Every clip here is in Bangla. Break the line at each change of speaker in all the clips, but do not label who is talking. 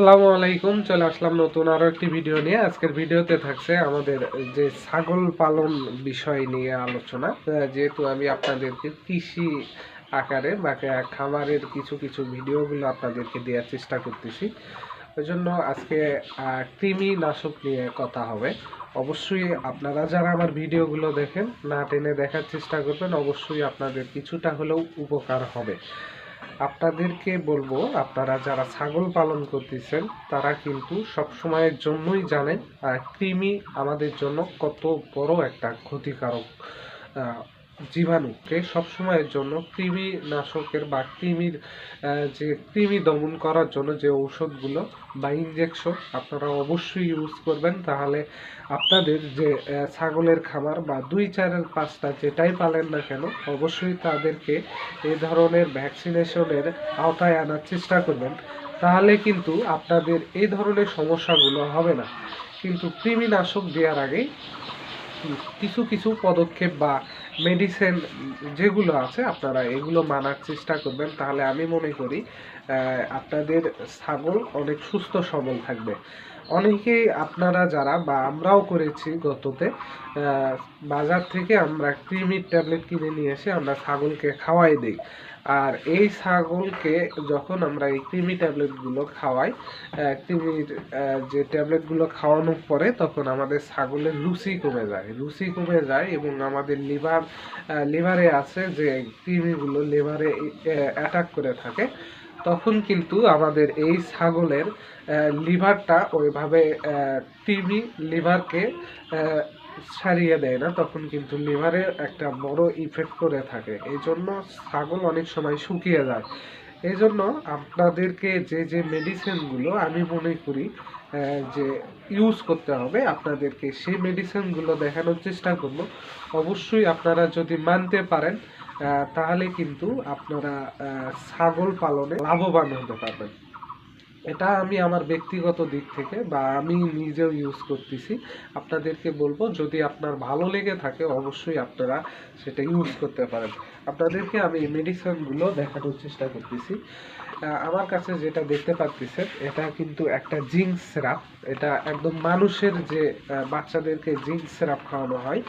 আসসালামু আলাইকুম, চলে আসলাম নতুন আরও একটি ভিডিও নিয়ে। আজকের ভিডিওতে থাকছে আমাদের যে ছাগল পালন বিষয় নিয়ে আলোচনা। যেহেতু আমি আপনাদেরকে কৃষি আকারে বা খামারের কিছু কিছু ভিডিওগুলো আপনাদেরকে দেওয়ার চেষ্টা করতেছি। ওই জন্য আজকে কৃমি নাশক নিয়ে কথা হবে। অবশ্যই আপনারা যারা আমার ভিডিওগুলো দেখেন, না টেনে দেখার চেষ্টা করবেন, অবশ্যই আপনাদের কিছুটা হলেও উপকার হবে। আপনাদেরকে বলব, আপনারা যারা ছাগল পালন করতেছেন, তারা কিন্তু সব সময়ের জন্যই জানেন কৃমি আমাদের জন্য কত বড় একটা ক্ষতিকারক জীবাণুকে সব সময়ের জন্য কৃমি নাশকের বা কৃমির যে কৃমি দমন করার জন্য যে ঔষধগুলো বা ইনজেকশন আপনারা অবশ্যই ইউজ করবেন। তাহলে আপনাদের যে ছাগলের খামার বা দুই, চার, পাঁচটা যেটাই পালেন না কেন, অবশ্যই তাদেরকে এই ধরনের ভ্যাকসিনেশনের আওতায় আনার চেষ্টা করবেন। তাহলে কিন্তু আপনাদের এই ধরনের সমস্যাগুলো হবে না। কিন্তু কৃমিনাশক দেওয়ার আগেই কিছু কিছু পদক্ষেপ বা মেডিসিন যেগুলো আছে আপনারা এগুলো মানার চেষ্টা করবেন, তাহলে আমি মনে করি আপনাদের ছাগল অনেক সুস্থ, সবল থাকবে। অনেকেই আপনারা যারা বা আমরাও করেছি গততে বাজার থেকে আমরা কৃমির ট্যাবলেট কিনে নিয়ে এসে আমরা ছাগলকে খাওয়াই দিই। আর এই ছাগলকে যখন আমরা এই কৃমি ট্যাবলেটগুলো খাওয়াই কৃমির যে ট্যাবলেটগুলো খাওয়ানোর পরে তখন আমাদের ছাগলের রুচি কমে যায়। রুচি কমে যায় এবং আমাদের লিভার লিভারে আছে যে কৃমিগুলো লিভারে অ্যাটাক করে থাকে। তখন কিন্তু আমাদের এই ছাগলের লিভারটা ওইভাবে কৃমি লিভারকে সারিয়ে দেয় না। তখন কিন্তু লিভারের একটা বড় ইফেক্ট করে থাকে। এই জন্য ছাগল অনেক সময় শুকিয়ে যায়। এই জন্য আপনাদেরকে যে যে মেডিসিনগুলো আমি মনে করি যে ইউজ করতে হবে, আপনাদেরকে সেই মেডিসিনগুলো দেখানোর চেষ্টা করব। অবশ্যই আপনারা যদি মানতে পারেন তাহলে কিন্তু আপনারা ছাগল পালনে লাভবান হতে পারবেন। এটা আমি আমার ব্যক্তিগত দিক থেকে বা আমি নিজেও ইউজ করতেছি। আপনাদেরকে বলব, যদি আপনার ভালো লেগে থাকে, অবশ্যই আপনারা সেটা ইউজ করতে পারেন। আপনাদেরকে আমি মেডিসিনগুলো দেখানোর চেষ্টা করতেছি। আমার কাছে যেটা দেখতে পাচ্ছেন এটা কিন্তু একটা জিঙ্ক সিরাপ এটা একদম মানুষের যে বাচ্চাদেরকে জিঙ্ক সিরাপ খাওয়ানো হয়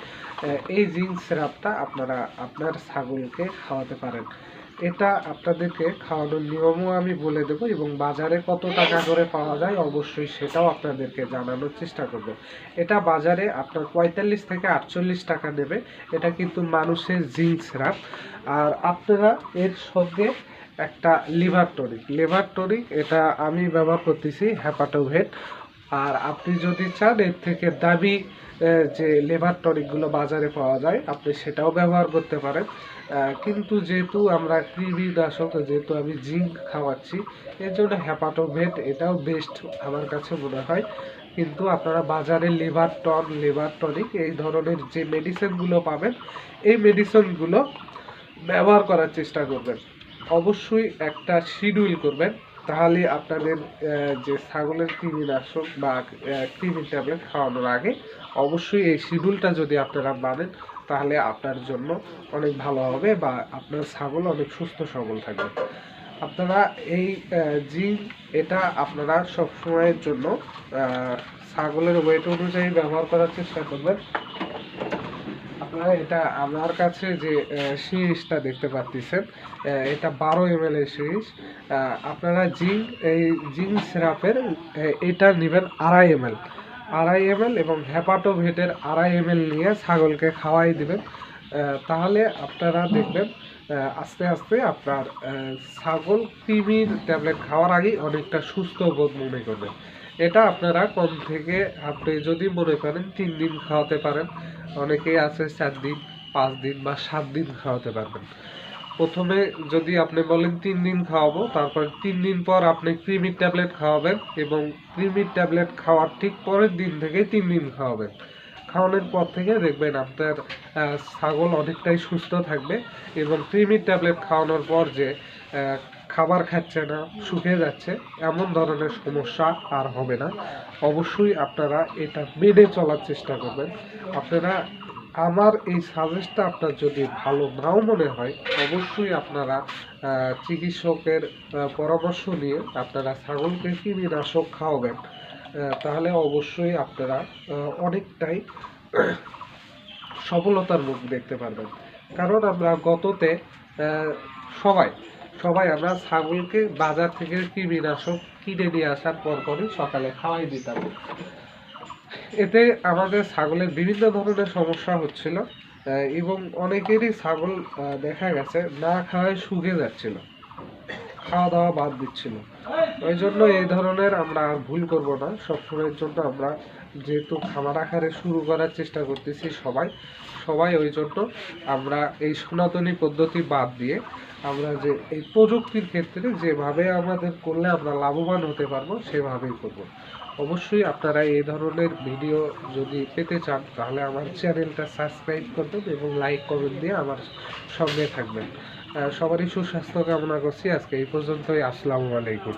এই জিঙ্ক সিরাপটা আপনারা আপনার ছাগলকে খাওয়াতে পারেন। এটা আপনাদেরকে খাওয়ানোর নিয়মও আমি বলে দেবো এবং বাজারে কত টাকা করে পাওয়া যায় অবশ্যই সেটাও আপনাদেরকে জানানোর চেষ্টা করব। এটা বাজারে আপনার পঁয়তাল্লিশ থেকে আটচল্লিশ টাকা নেবে। এটা কিন্তু মানুষের জিঙ্ক সিরাপ আর আপনারা এর সঙ্গে একটা লিভার টনিক। লিভার টনিক এটা আমি ব্যবহার করতেছি হ্যাপাটোভেট। আর আপনি যদি চান এর থেকে আহ, যে লেবার টনিকগুলো বাজারে পাওয়া যায় আপনি সেটাও ব্যবহার করতে পারেন। কিন্তু যেহেতু আমরা কৃমিনাশক যেহেতু আমি জিঙ্ক খাওয়াচ্ছি এর জন্য হ্যাপাটোভেট এটাও বেস্ট আমার কাছে মনে হয়। কিন্তু আপনারা বাজারে লিভার টন লিভার টনিক এই ধরনের যে মেডিসিনগুলো পাবেন এই মেডিসিনগুলো ব্যবহার করার চেষ্টা করবেন। অবশ্যই একটা শিডিউল করবেন। তাহলে আপনাদের যে ছাগলের কৃমিনাশক বা আহ, কৃমি ট্যাবলেট খাওয়ানোর আগে অবশ্যই এই শিডিউলটা যদি আপনারা মানেন তাহলে আপনার জন্য অনেক ভালো হবে বা আপনার ছাগল অনেক সুস্থ সবল থাকবে। আপনারা এই জিঙ্ক এটা আপনারা সব সময়ের জন্য ছাগলের ওয়েট অনুযায়ী ব্যবহার করার চেষ্টা করবেন। আপনারা এটা আমার কাছে যে সিরিজটা দেখতে পাচ্ছেন এটা বারো এম এল এর সিরিজ আপনারা জিঙ্ক এই জিঙ্ক সিরাপের এটা নেবেন আড়াই এম এল আড়াই এম এল এবং হ্যাপাটোভেটের আড়াই এম এল নিয়ে ছাগলকে খাওয়াই দিবেন। তাহলে আপনারা দেখবেন আস্তে আস্তে আপনার ছাগল কৃমির ট্যাবলেট খাওয়ার আগেই অনেকটা সুস্থ বোধ মনে করবেন। এটা আপনারা কম থেকে আপনি যদি মনে করেন তিন দিন খাওয়াতে পারেন, অনেকেই আছে চার দিন, পাঁচ দিন বা সাত দিন খাওয়াতে পারবেন। প্রথমে যদি আপনি বলেন তিন দিন খাওয়াবো, তারপর তিন দিন পর আপনি ক্রিমির ট্যাবলেট খাওয়াবেন এবং ক্রিমির ট্যাবলেট খাওয়ার ঠিক পরের দিন থেকে তিন দিন খাওয়াবেন। খাওয়ানোর পর থেকে দেখবেন আপনার ছাগল অনেকটাই সুস্থ থাকবে এবং ক্রিমির ট্যাবলেট খাওয়ানোর পর যে খাবার খাচ্ছে না, শুকিয়ে যাচ্ছে, এমন ধরনের সমস্যা আর হবে না। অবশ্যই আপনারা এটা মেনে চলার চেষ্টা করবেন। আপনারা, আমার এই সাজেস্টটা আপনার যদি ভালো নাও মনে হয়, অবশ্যই আপনারা চিকিৎসকের পরামর্শ নিয়ে আপনারা ছাগলকে কৃমিনাশক খাওয়াবেন। তাহলে অবশ্যই আপনারা অনেকটাই সফলতার মুখ দেখতে পারবেন। কারণ আমরা গততে সবাই সবাই আমরা ছাগলকে বাজার থেকে কৃমিনাশক কিনে নিয়ে আসার পরপরই সকালে খাওয়াই দিতাম। এতে আমাদের ছাগলের বিভিন্ন ধরনের সমস্যা হচ্ছিল এবং অনেকেরই ছাগল দেখা গেছে না খাওয়ায় শুকে যাচ্ছিল খাওয়া দাওয়া বাদ দিচ্ছিল। ওই জন্য এই ধরনের আমরা আর ভুল করব না, সবসময়ের জন্য আমরা যেহেতু খামার আকারে শুরু করার চেষ্টা করতেছি সবাই সবাই ওই জন্য আমরা এই সনাতনী পদ্ধতি বাদ দিয়ে আমরা যে এই প্রযুক্তির ক্ষেত্রে যেভাবে আমাদের করলে আমরা লাভবান হতে পারব, সেভাবেই করব। অবশ্যই আপনারা এই ধরনের ভিডিও যদি পেতে চান, তাহলে আমার চ্যানেলটা সাবস্ক্রাইব করবেন এবং লাইক কমেন্ট দিয়ে আমার সঙ্গে থাকবেন। সবারই সুস্বাস্থ্য কামনা করছি। আজকে এই পর্যন্তই। আসসালামু আলাইকুম।